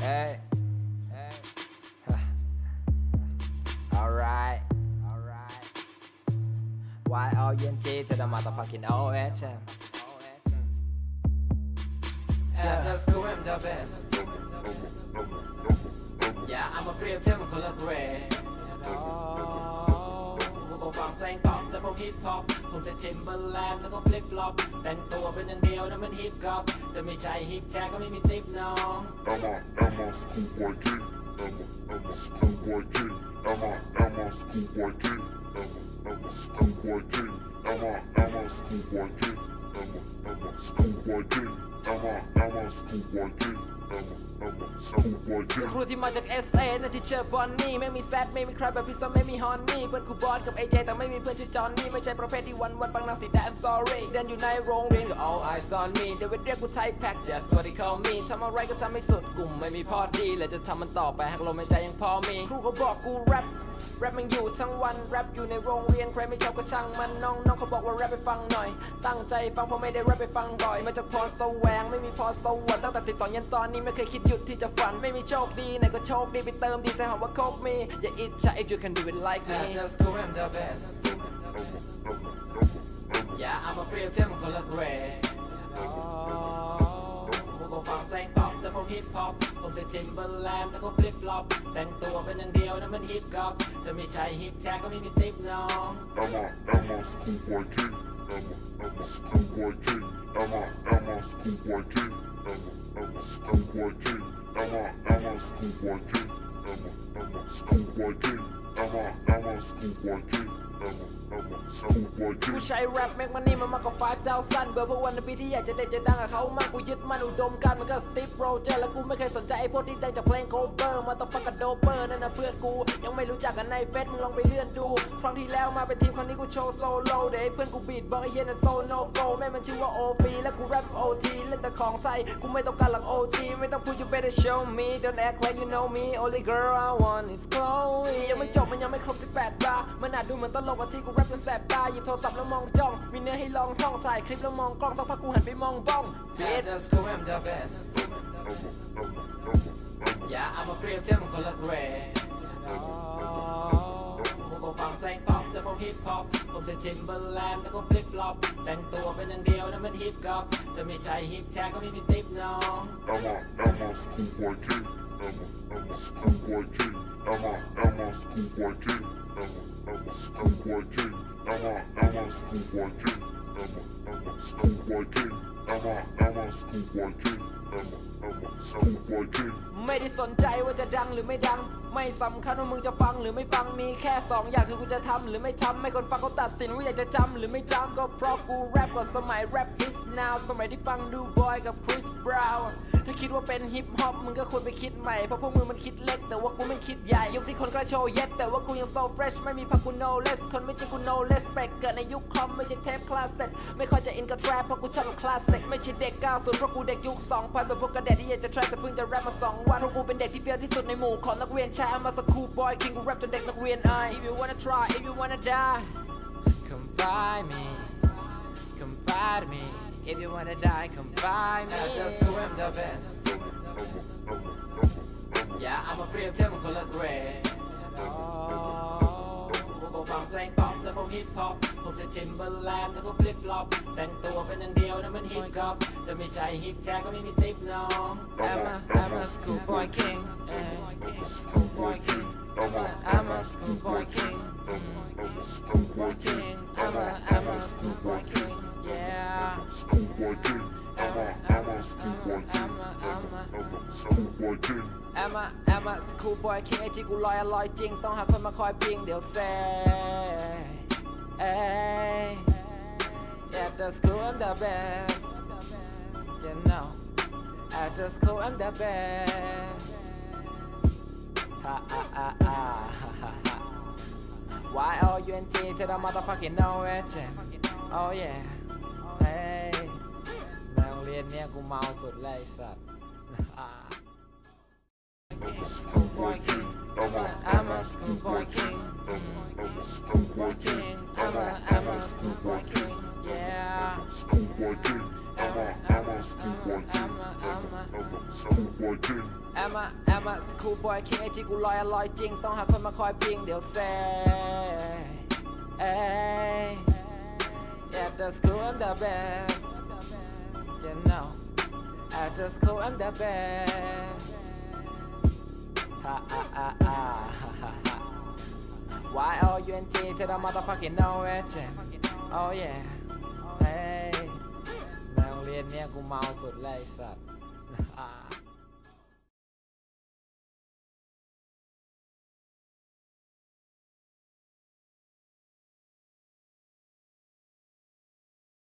Hey. Hey. Alright. Alright. Why all Y-O-U-N-T to the motherfucking O-H-M. Yeah, just doing the best. Yeah, I'm a creative oh, You know, I'm playing ทียบเหมือนคนละเกรดกูก็ฟังเพลงป๊อปแต่พวกฮิปฮอปผมจะทิมเบอร์แลนด์แล้วก็ฟลิปฟลอปแต่งตัวเป็นอย่างเดียวนั่นมันฮิปฮอปแต่ไม่ใช่ฮิปแจ็คก็ไม่มีติปน้อง Emma, Emma, schoolboy king. Emma, Emma, schoolboy king. Emma, Emma, schoolboy king. Emma, Emma, schoolboy king. Emma, Emma, schoolboy king. Emma, Emma, schoolboy king. Emma, Emma, schoolboy king. ครูที่มาจาก SA นั่นที่เชอร์บอนนี่ไม่มีแซดไม่มีใครแบบพี่ซอมไม่มีฮอนนี่เพื่อนกูบอลกับไอเจแต่ไม่มีเพื่อนชื่อจอนนี่ไม่ใช่ประเภทที่วันวันปังนางสีแต่ I'm sorry เดินอยู่ในโรงเรียนก็ all eyes on me เดวิดเรียกกูไทแพ็ค that's what they call me ทำอะไรก็ทำให้สุดกลุ่มไม่มีพอดีและจะทำมันต่อไปหากลมหายใจยังพอมีครูเขาบอกกูแรป แรปมันอยู่ทั้งวันแรปอยู่ในโรงเรียนใครไม่ชอบก็ช่างมันน้องน้องเขาบอกว่าแรปไปฟังหน่อย ตั้งใจฟังเพราะไม่ได้แรปไปฟังบ่อยมาจากพรแสวงไม่มีพรสวรรค์ตั้งแต่สิบตอนยันตอนนี้ไม่เคยคิดหยุดที่จะฝันไม่มีโชคดีไหนก็โชคดีไปเติมดีแต่หาว่าโคกมีอย่าอิจฉา if you can do it like me At the school I'm the best Yeah I'm a เปรียบเทียบเหมือนคนละเกรดกูก็ฟังเพลงป๊อปแต่พวกฮิปฮอป ผมจะทิมเบอร์แลนด์แล้วก็ฟลิปฟลอปแต่งตัวเป็นอย่างเดียวนั่นมันฮิปฮอปแต่ไม่ใช่ฮิปแจ็คก็ไม่มีติปน้อง Emma, Emma, schoolboy king. Emma, Emma, schoolboy king. Emma, Emma, schoolboy king. Emma, Emma, schoolboy king. Emma, Emma, schoolboy king. Emma, Emma, schoolboy king. Emma, Emma, schoolboy king. Emma, Emma, schoolboy กู king. ใช้แรปแม็กมันนี่มันมากกว่า 5,000เบื่อพวกวันนปีที่อยากจะเด่นจะดังกับเขามากกูยึดมันอุดมการมันก็สตีฟโรเจอร์แล้วกูไม่เคยสนใจไอ้พวกที่ดังจากเพลงโคเวอร์มาต้องฟังกับโดเปอร์นั่นนะเพื่อนกู ยังไม่รู้จักกันในเฟซมึงลองไปเลื่อนดู ครั้งที่แล้วมาเป็นทีมครั้งนี้กูโชว์โซโล่เดี๋ยวไอ้เพื่อนกูบีดบอกไอ้เฮียนั่นโซโนโกแม่มันชื่อว่าโอปีแล้วกูแรปโอทีเล่นแต่ของไทยกูไม่ต้องการหลังโอทีไม่ต้องพูด you better show me don't act like you know me only girl I want is Chloe ยังไม่จบมันยังไม่ครบ18ตามันอาจดูเหมือนตลกว่าที่กูแรปจนแสบตาหยิบโทรศัพท์แล้วมองจ้อง มีเนื้อให้ลองท่องถ่ายคลิปแล้วมองกล้องสักพักกูหันไปมองบ้อง At the school I'm the best Yeah I'm a เปรียบเทียบเหมือนคนละเกรดกูก็ฟังเพลงป๊อปแต่พวกฮิปฮอปผมจะทิมเบอร์แลนด์แล้วก็ฟลิปฟลอปแต่งตัวเป็นอย่างเดียวนั่นมันฮิปฮอปแต่ไม่ใช่ฮิปแจ็คก็ไม่มีติปน้อง Emma, Emma, schoolboy king. Emma, Emma, schoolboy king. Emma, Emma, schoolboy J. I'm a, I'm a Emma Emma Yung King Emma Emma schoolboy J. I'm a, I'm a schoolboy J. I'm a, I'm schoolboy J. I'm a, I'm schoolboy J. ไม่ได้สนใจว่าจะดังหรือไม่ดัง ไม่สำคัญว่ามึงจะฟังหรือไม่ฟังมีแค่สองอย่างคือกูจะทำหรือไม่ทำไม่คนฟังเขาตัดสินว่าอยากจะจำหรือไม่จำก็เพราะกูแรปก่อนสมัยแรป is now สมัยที่ฟังดูบอยกับคริสบราวน์ถ้าคิดว่าเป็นฮิปฮอปมึงก็ควรไปคิดใหม่เพราะพวกมึงมันคิดเล็กแต่ว่ากูไม่คิดใหญ่ยุคที่คนกระโชว์เย็ดแต่ว่ากูยัง so fresh ไม่มีพักกู no less คนไม่จริงกู no less แปกเกิดในยุคคอมไม่ใช่เทปคลาสเซ็ตไม่ค่อยจะอินกับ trap เพราะกูชอบกับคลาสสิกไม่ใช่เด็ก90เพราะกูเด็กยุค2000แบบพวกกระเด็ดที่อยากจะ try แต่เพิ่งจะแรปมา2วันเพราะกูเป็นเด็กที่เฟี้ยวที่สุดในหมู่ของนักเรียนชายมาสคูบอยคิงกูแรปจนเด็กนักเรียนอาย if you wanna try if you wanna die come find me come find me if you wanna die come find me At the school I'm the best Yeah I'm a เปรียบเทียบเหมือนคนละเกรดกูก็ฟังเพลงป๊อปแต่พวกฮิปฮอป ผมจะทิมเบอร์แลนด์แล้วก็ฟลิปฟลอปแต่งตัวเป็นอย่างเดียวนั่นมันฮิปฮอปแต่ไม่ใช่ฮิปแจ็คก็ไม่มีติปน้อง I'm a I'm a schoolboy king eh, schoolboy king I'm a schoolboy king schoolboy king I'm a I'm a schoolboy king yeah Schoolboy king. Emma, Emma, schoolboy king. Emma, Emma, schoolboy king. I'm a I'm a schoolboy king ไอที่กูลอยอะลอยจริง ต้องหาคนมาคอยพิงเดี๋ยวเซ่ เอ้ย At the school I'm the best You know At the school I'm the best Ha ha ha ha ha ha ha Y O U N T to the motherfucking know it Oh yeah Hey ในโรงเรียนเนี้ยกูเมาสุดเลยสัตว์ Schoolboy king. Emma, Emma, schoolboy king. I'm a I'm a Emma, schoolboy king. I'm a I'm a school boy king ไอที่กูลอยอร่อยจริง ต้องหาคนมาคอยพิงเดี๋ยวเซ่เอ้ย At the school I'm the best You know At the school I'm the best Ha ha ha ha ha ha ha Y O U N G to the motherfucking nowhere Oh yeah มเนี้ยกูเมาสุดเลยสัตว์